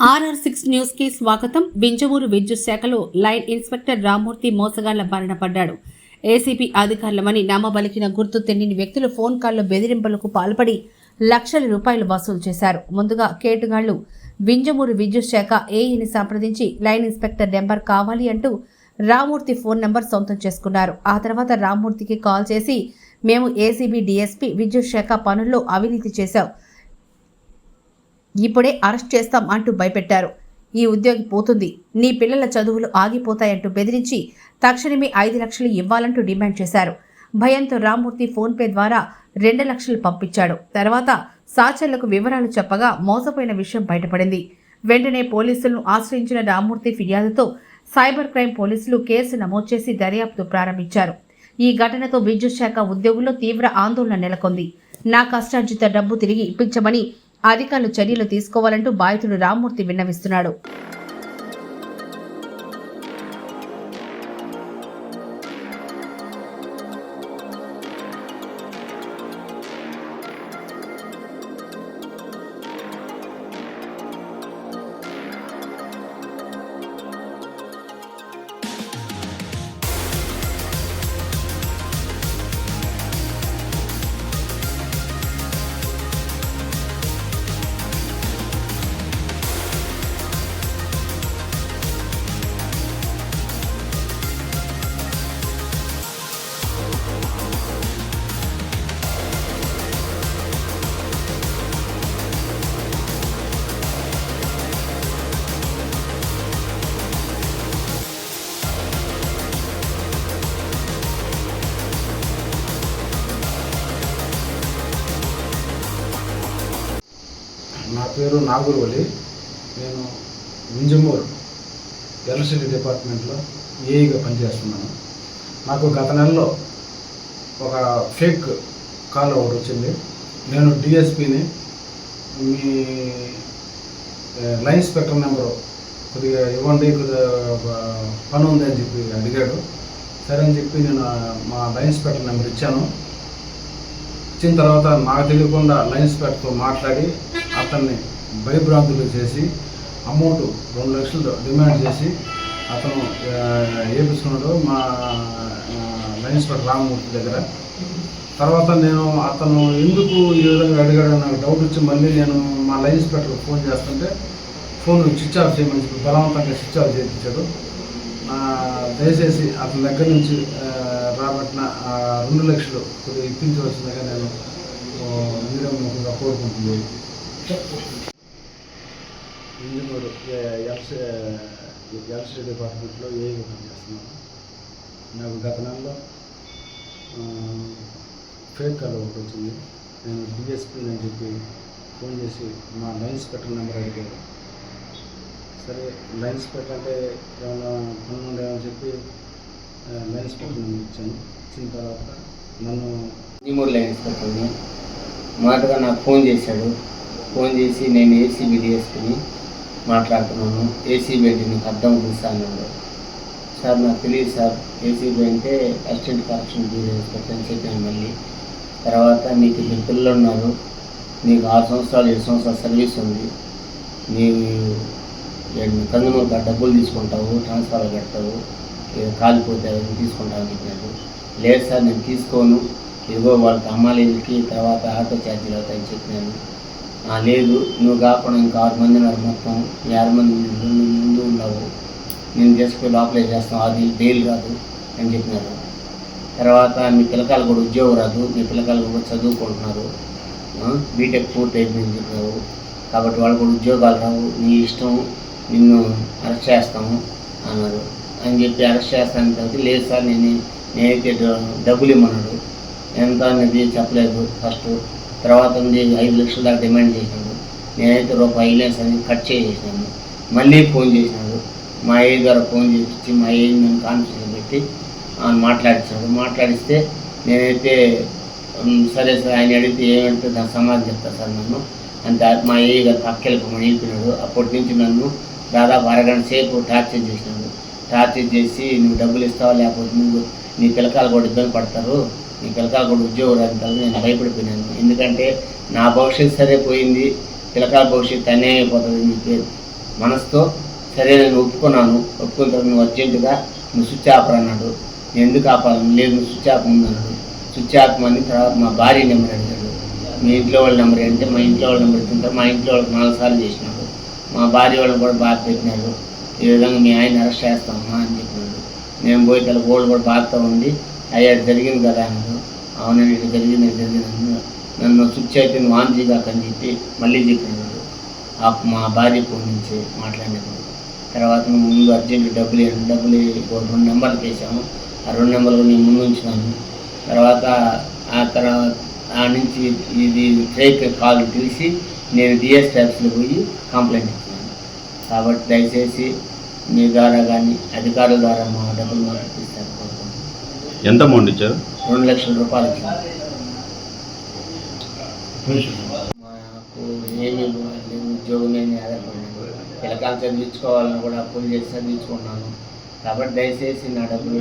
RR six న్యూస్కి స్వాగతం. బింజమూరు విద్యుత్ శాఖలో లైన్ ఇన్స్పెక్టర్ రామ్మూర్తి మోసగాళ్ళ బారిన పడ్డాడు. ఏసీపీ అధికారులమని నామబలికిన గుర్తు తెలియని వ్యక్తులు ఫోన్ కాల్లో బెదిరింపులకు పాల్పడి లక్షల రూపాయలు వసూలు చేశారు. ముందుగా కేటుగాళ్ళు బింజమూరు విద్యుత్ శాఖ ఏఈని సంప్రదించి లైన్ ఇన్స్పెక్టర్ నెంబర్ కావాలి అంటూ రామూర్తి ఫోన్ నెంబర్ సొంతం చేసుకున్నారు. ఆ తర్వాత రామ్మూర్తికి కాల్ చేసి మేము ఏసీబీ డీఎస్పీ విద్యుత్ శాఖ పనుల్లో అవినీతి చేశాం. ఇప్పుడే అరెస్ట్ చేస్తాం అంటూ భయపెట్టారు. ఈ ఉద్యోగి పోతుంది. నీ పిల్లల చదువులు ఆగిపోతాయంటూ బెదిరించి తక్షణమే ఐదు లక్షలు ఇవ్వాలంటూ డిమాండ్ చేశారు. భయంతో రామ్మూర్తి ఫోన్పే ద్వారా రెండు లక్షలు పంపించాడు. తర్వాత సాచర్లకు వివరాలు చెప్పగా మోసపోయిన విషయం బయటపడింది. వెంటనే పోలీసులను ఆశ్రయించిన రామ్మూర్తి ఫిర్యాదుతో సైబర్ క్రైమ్ పోలీసులు కేసు నమోదు చేసి దర్యాప్తు ప్రారంభించారు. ఈ ఘటనతో విద్యుత్ శాఖ ఉద్యోగుల్లో తీవ్ర ఆందోళన నెలకొంది. నా కష్టార్జిత డబ్బు తిరిగి ఇప్పించమని అధికారులు చర్యలు తీసుకోవాలంటూ బాధితుడు రామ్మూర్తి విన్నవిస్తున్నాడు. పేరు నాగురువలి నేను వింజమూరు ఎలక్ట్రిసిటీ డిపార్ట్మెంట్లో ఏఈగా పనిచేస్తున్నాను. నాకు గత నెలలో ఒక ఫేక్ కాల్ ఒకటి వచ్చింది. నేను డిఎస్పిని మీ లైన్ స్పెక్టర్ నెంబరు కొద్దిగా ఇవ్వండి కొద్దిగా పని ఉంది అని చెప్పి అడిగాడు. సరే అని చెప్పి నేను మా లైన్ స్పెక్టర్ నెంబర్ ఇచ్చాను. ఇచ్చిన తర్వాత నాకు తెలియకుండా లైన్ స్పెక్టర్తో మాట్లాడి అతన్ని భయభ్రాంతులు చేసి అమౌంట్ రెండు లక్షలు డిమాండ్ చేసి అతను ఆ, మా ఆ, ఇన్స్పెక్టర్ రామమూర్తి దగ్గర. తర్వాత నేను అతను ఎందుకు ఈ విధంగా అడిగాడో నాకు డౌట్ వచ్చి మళ్ళీ నేను మా లైన్ ఇన్స్పెక్టర్కి ఫోన్ చేస్తుంటే ఫోన్ స్విచ్ ఆఫ్ చేయమని చెప్పి బలవంతంగా స్విచ్ ఆఫ్ చేయించాడు దయచేసి అతని దగ్గర నుంచి రాబట్టిన రెండు లక్షలు కొద్దిగా ఇప్పించవలసిందిగా నేను ఆ, మీడియా ముఖంగా ఇంజనీర్ ఎలక్ట్రిసిటీ డిపార్ట్మెంట్లో ఏ పనిచేస్తున్నాను నాకు గత నెలలో ఫేక్ కాల్ ఒకటి వచ్చింది. నేను డిఎస్పీ అని చెప్పి ఫోన్ చేసి మా లైన్ ఇన్స్పెక్టర్ నెంబర్ అడిగారు. సరే లైన్ ఇన్స్పెక్టర్ అంటే ఏమైనా పనులు ఉండేవని చెప్పి ఆ, లైన్ ఇన్స్పెక్టర్ నెంబర్ ఇచ్చాను ఇచ్చిన తర్వాత నన్ను నిమూరు లైన్ ఇన్స్పెక్టర్ని మాటగా నాకు ఫోన్ చేశాడు. ఫోన్ చేసి నేను ఏసీబీ డిఎస్పీని మాట్లాడుతున్నాను. ఏసీబీ అంటే నీకు అర్థం తెలుసా సార్ నాకు తెలియదు సార్. ఏసీబీ అంటే అసిస్టెంట్ కరప్షన్ బ్యూరో ఇన్స్పెక్టర్ అని చెప్పాను మళ్ళీ. తర్వాత నీకు ఇద్దరు పిల్లలు ఉన్నారు. నీకు ఆరు సంవత్సరాలు ఏడు సంవత్సరాల సర్వీస్ ఉంది. నీవు కందుమూరుగా డబ్బులు తీసుకుంటావు ట్రాన్స్ఫర్ పెడతావు ఇక కాలిపోతే అవన్నీ తీసుకుంటావు అని చెప్పినాడు లేదు సార్ నేను తీసుకోను. ఇదిగో వాళ్ళకి అమ్మాయిలకి తర్వాత ఆటో ఛార్జీలు అవుతాయని చెప్పినాను లేదు నువ్వు కాకుండా ఇంకా ఆరు మంది ఉన్నారు మొత్తం. ఈ ఆరు మంది ముందు ముందు ఉన్నావు. నేను చేసుకుని లోపలే చేస్తాం? అది బెయిల్ రాదు అని చెప్పినారు. తర్వాత మీ పిల్లకాయలు కూడా ఉద్యోగం రాదు. మీ పిల్లకాయలు కూడా చదువుకుంటున్నారు. బీటెక్ పూర్తి అయిపోయింది చెప్పినావు కాబట్టి వాళ్ళు కూడా ఉద్యోగాలు రావు. నీ ఇష్టం నిన్ను అరెస్ట్ చేస్తాము అన్నారు. అని చెప్పి అరెస్ట్ చేస్తాను తర్వాత లేదు సార్ నేను నేనైతే డబ్బులు ఇమ్మన్నాడు ఎంత అనేది చెప్పలేదు ఫస్ట్. తర్వాత ఉంది ఐదు లక్షల దాకా డిమాండ్ చేసినాడు నేనైతే రూపాయి ఐలేన్స్ అని కట్ చేసేసినాను మళ్ళీ ఫోన్ చేసినాడు మా ఏ గారు ఫోన్ చేసి మా ఏ నన్ను కాన్ఫరెన్స్ పెట్టి ఆయన మాట్లాడించాడు మాట్లాడిస్తే నేనైతే సరే సార్ ఆయన అడిగితే ఏమంటే దాని సమాధానం చెప్తా సార్ నన్ను. అంటే మా ఏ గారు పక్కెళ్ళిపోమని వెళ్ళిపోయినాడు అప్పటి నుంచి నన్ను దాదాపు అరగంట సేపు టార్చర్ చేసినాడు టార్చర్ చేసి నువ్వు డబ్బులు ఇస్తావా లేకపోతే నువ్వు నీ పిల్లకాయలు కూడా ఇబ్బంది పడతారు. నీ పిల్లకాయలు కూడా ఉద్యోగం రాని తర్వాత నేను భయపడిపోయినాను ఎందుకంటే నా భవిష్యత్తు సరే పోయింది పిలకాల భవిష్యత్తు అనే అయిపోతుంది అని చెప్పి మనసుతో సరే నేను ఒప్పుకున్నాను. ఒప్పుకున్న తర్వాత నువ్వు అర్జెంటుగా నువ్వు స్విచ్ ఆపర్ అన్నాడు. నేను ఎందుకు ఆపాలని? లేదు నువ్వు స్విచ్ ఆప్ అన్నాడు. స్విచ్ ఆపమని తర్వాత మా భార్య నెంబర్ అడిగాడు. మీ ఇంట్లో వాళ్ళ నెంబర్ అంటే మా ఇంట్లో వాళ్ళ నెంబర్ ఇచ్చిన మా ఇంట్లో వాళ్ళకి నాలుగు సార్లు చేసినాడు. మా భార్య వాళ్ళని కూడా బాధ పెట్టినాడు. ఈ విధంగా మీ ఆయన అరెస్ట్ చేస్తామా అని చెప్పినాడు. నేను పోయి తల గోల్డ్ కూడా బాధతో ఉండి అయ్యా జరిగింది కదా అన్నారు అవునండి ఇది జరిగింది జరిగింది నన్ను స్విచ్ అయితే అని చెప్పి మళ్ళీ చెప్పినాడు. ఆ మా భార్య ఫోన్ నుంచి మాట్లాడినప్పుడు. తర్వాత ముందు అర్జెంట్ డబ్బులు డబ్బులు రెండు నెంబర్లు వేసాము ఆ రెండు నెంబర్లు నేను ముందు ఉంచినాను. తర్వాత ఆ తర్వాత ఆ నుంచి ఇది ఫేక్ కాల్ తెలిసి నేను డిఎస్ ట్యాక్స్లో పోయి కంప్లైంట్ ఇచ్చాను. కాబట్టి దయచేసి మీ ద్వారా కానీ అధికారుల ద్వారా మా డబ్బులు మాకు ఇస్తారు ఎంత అమౌంట్ ఇచ్చారు? రెండు లక్షల రూపాయలు ఇచ్చాను మాకు ఏమి లేదు ఉద్యోగం ఏమి ఆధారపడినాను పిల్లకాయలు చదివించుకోవాలని కూడా అప్పులు చేసి చదివించుకున్నాను. కాబట్టి దయచేసి నా డబ్బులు